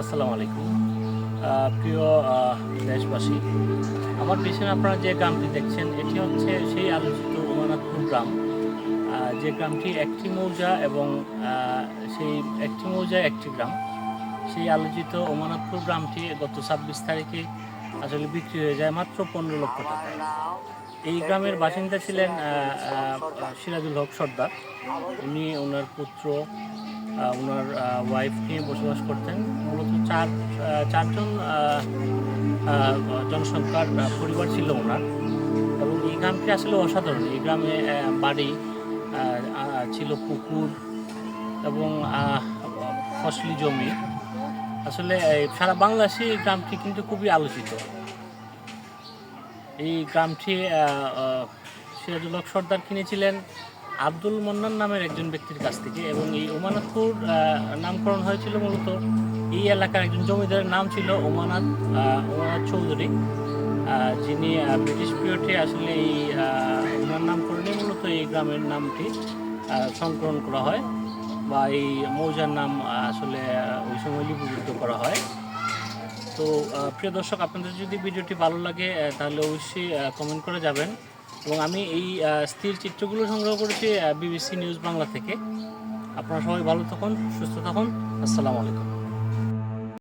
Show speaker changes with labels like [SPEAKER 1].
[SPEAKER 1] আসসালামু আলাইকুম। প্রিয় দেশবাসী, আমার পিছনে আপনারা যে গ্রামটি দেখছেন, এটি হচ্ছে সেই আলোচিত উমানাথপুর গ্রাম। যে গ্রামটি একটি মৌজা এবং সেই একটি মৌজা একটি গ্রাম। সেই আলোচিত ওমানাথপুর গ্রামটি গত ছাব্বিশ তারিখে আসলে বিক্রি হয়ে যায় মাত্র পনেরো লক্ষ টাকায় এই গ্রামের বাসিন্দা ছিলেন সিরাজুল হক সর্দার। উনি ওনার পুত্র ওনার ওয়াইফ নিয়ে বসবাস করতেন। মূলত চার চারজন জনসংখ্যার পরিবার ছিল ওনার। এবং এই গ্রামটি আসলে অসাধারণ। এই গ্রামে বাড়ি ছিল পুকুর এবং ফসলি জমি। আসলে সারা বাংলাদেশে এই গ্রামটি কিন্তু খুবই আলোচিত। এই গ্রামটি সিরাজুল হক সর্দার কিনেছিলেন। আব্দুল মন্নান নামের একজন ব্যক্তির কাছ থেকে এবং এই ওমানাথপুর নামকরণ হয়েছিল মূলত এই এলাকার একজন জমিদারের নাম ছিল ওমানাথ ওমানাথ চৌধুরী। যিনি ব্রিটিশ পিরিয়ডে আসলে এই ওনার নামকরণে মূলত এই গ্রামের নামটি সংকলন করা হয় বা এই মৌজার নাম আসলে ওই সময় লিপিবদ্ধ করা হয়। তো প্রিয় দর্শক, আপনাদের যদি ভিডিওটি ভালো লাগে তাহলে অবশ্যই কমেন্ট করে যাবেন। এবং আমি এই স্থির চিত্রগুলো সংগ্রহ করেছি বিবিসি নিউজ বাংলা থেকে। আপনারা সবাই ভালো থাকুন, সুস্থ থাকুন। আসসালামু আলাইকুম।